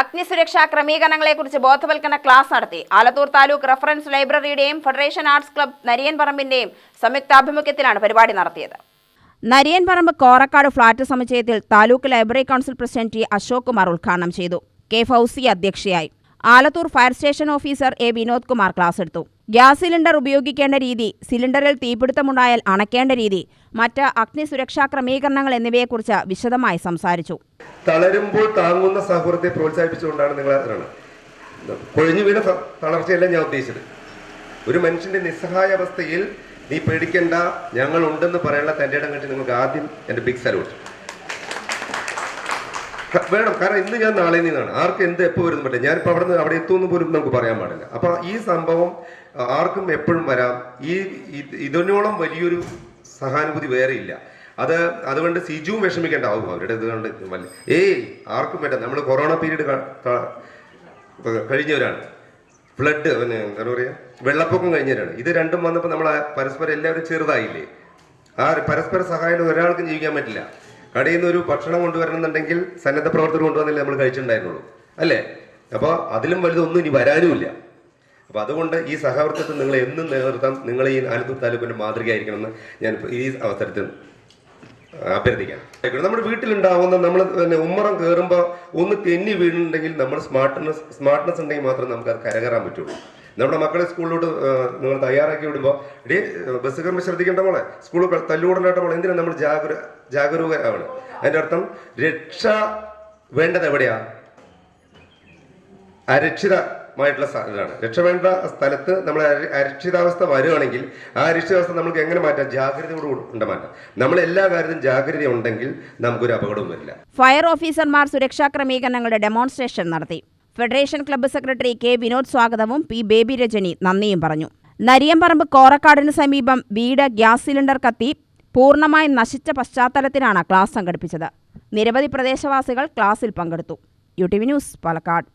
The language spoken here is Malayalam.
അഗ്നിസുരക്ഷാ ക്രമീകരണങ്ങളെക്കുറിച്ച് ബോധവൽക്കരണ ക്ലാസ് നടത്തി. ആലത്തൂർ താലൂക്ക് റഫറൻസ് ലൈബ്രറിയുടെയും ഫെഡറേഷൻ ആർട്സ് ക്ലബ് നരിയൻ പറമ്പിന്റെയും സംയുക്താഭിമുഖ്യത്തിലാണ് പരിപാടി നടത്തിയത്. Nariyanparambu Korakkad flat സമുച്ചയത്തിൽ taluk library council president T Ashok Kumar ഉദ്ഘാടനം ചെയ്തു. കെ ഫൗസി അധ്യക്ഷയായി. Alathur fire station officer A Vinod Kumar class എടുത്തു. ഗ്യാസ് സിലിണ്ടർ ഉപയോഗിക്കേണ്ട രീതി സിലിണ്ടറിൽ തീപിടുത്തമുണ്ടായാൽ അണയ്ക്കേണ്ട രീതി മറ്റ് അഗ്നി സുരക്ഷാ ക്രമീകരണങ്ങൾ എന്നിവയെക്കുറിച്ച് വിശദമായി സംസാരിച്ചു. തളരുമ്പോൾ താങ്ങുന്ന സൗഹൃദത്തെ പ്രോത്സാഹിപ്പിച്ചുകൊണ്ടാണ് നിങ്ങൾ കൊഴിഞ്ഞു വീണ തളർച്ചയല്ല ഞാൻ ഉദ്ദേശിച്ചത്. ഒരു മനുഷ്യന്റെ നിസ്സഹായ അവസ്ഥയിൽ നീ പേടിക്കേണ്ട ഞങ്ങൾ ഉണ്ടെന്ന് പറയാനുള്ള തന്റെ ഇടം കണ്ടിട്ട് നിങ്ങൾക്ക് ആദ്യം എന്റെ ബിഗ് സല്യൂട്ട് ക- വേണം. കാരണം ഇന്ന് ഞാൻ നാളെ നിന്നാണ്. ആർക്ക് എന്ത് എപ്പോൾ വരുന്നു പറ്റില്ല ഞാനിപ്പോൾ അവിടെ നിന്ന് അവിടെ എത്തുമെന്ന് പോലും നമുക്ക് പറയാൻ പാടില്ല. അപ്പൊ ഈ സംഭവം ആർക്കും എപ്പോഴും വരാം. ഈ ഇത് ഇതിനോളം വലിയൊരു സഹാനുഭൂതി വേറെ ഇല്ല. അത് അതുകൊണ്ട് സിജുവും വിഷമിക്കേണ്ട. ആവും അവരുടെ ഇത് കണ്ട് ഏയ് ആർക്കും വേണ്ട. നമ്മൾ കൊറോണ പീരീഡ് കഴിഞ്ഞവരാണ്. ഫ്ലഡ് പിന്നെ എന്താ പറയുക വെള്ളപ്പൊക്കം കഴിഞ്ഞവരാണ്. ഇത് രണ്ടും വന്നപ്പോൾ നമ്മൾ പരസ്പരം എല്ലാവരും ചെറുതായില്ലേ? ആ പരസ്പര സഹായം ഒരാൾക്കും ജീവിക്കാൻ പറ്റില്ല. കടയിൽ നിന്ന് ഒരു ഭക്ഷണം കൊണ്ടുവരണമെന്നുണ്ടെങ്കിൽ സന്നദ്ധ പ്രവർത്തകർ കൊണ്ടുവന്നില്ലേ നമ്മൾ കഴിച്ചിട്ടുണ്ടായിരുന്നുള്ളൂ. അല്ലേ? അപ്പോൾ അതിലും വലുതൊന്നും ഇനി വരാനുമില്ല. അപ്പോൾ അതുകൊണ്ട് ഈ സഹവർത്തിത്വം നിങ്ങൾ എന്നും നിലനിർത്താം. നിങ്ങൾ ഈ ആലത്തൂർ താലൂക്കിന്റെ മാതൃകയായിരിക്കണമെന്ന് ഞാൻ ഈ അവസരത്തിൽ അഭ്യർത്ഥിക്കാം. നമ്മുടെ വീട്ടിലുണ്ടാവുന്ന നമ്മൾ പിന്നെ ഉമ്മറം കയറുമ്പോൾ ഒന്ന് തെന്നി വീണുണ്ടെങ്കിൽ നമ്മൾ സ്മാർട്ട്നെസ് സ്മാർട്ട്നെസ് ഉണ്ടെങ്കിൽ മാത്രമേ നമുക്ക് അത് കരകയറാൻ പറ്റുള്ളൂ. നമ്മുടെ മക്കളെ സ്കൂളിലോട്ട് നിങ്ങൾ തയ്യാറാക്കി വിടുമ്പോൾ ഡേ ബസ് കയറുമ്പോൾ ശ്രദ്ധിക്കേണ്ട മോളെ സ്കൂളിൽ തല്ലുകൂടനായിട്ട് മോളെ എന്തിനാണ് നമ്മൾ ജാഗര ജാഗരൂകരാവണം? അതിന്റെ അർത്ഥം രക്ഷ വേണ്ടത് എവിടെയാ? അരക്ഷിതമായിട്ടുള്ള സ്ഥലമാണ് രക്ഷ വേണ്ട സ്ഥലത്ത് നമ്മൾ അരക്ഷിതാവസ്ഥ വരുവാണെങ്കിൽ ആ അരക്ഷിതാവസ്ഥ നമുക്ക് എങ്ങനെ മാറ്റാം? ജാഗ്രതയോട് ഉണ്ട് മാറ്റാം. നമ്മൾ എല്ലാ കാര്യത്തിലും ജാഗ്രത ഉണ്ടെങ്കിൽ നമുക്കൊരു അപകടവും വരില്ല. ഫയർ ഓഫീസർമാർ സുരക്ഷാ ക്രമീകരണങ്ങളുടെ ഡെമോൺസ്ട്രേഷൻ നടത്തി. Federation club secretary K Vinod സ്വാഗതവും പി ബേബി രജനി നന്ദിയും പറഞ്ഞു. നരിയമ്പറമ്പ് കോറക്കാടിന് സമീപം വീട് ഗ്യാസ് സിലിണ്ടർ കത്തി പൂർണമായി നശിച്ച പശ്ചാത്തലത്തിലാണ് ക്ലാസ് സംഘടിപ്പിച്ചത്. നിരവധി പ്രദേശവാസികൾ ക്ലാസ്സിൽ പങ്കെടുത്തു. U T V news Palakkad.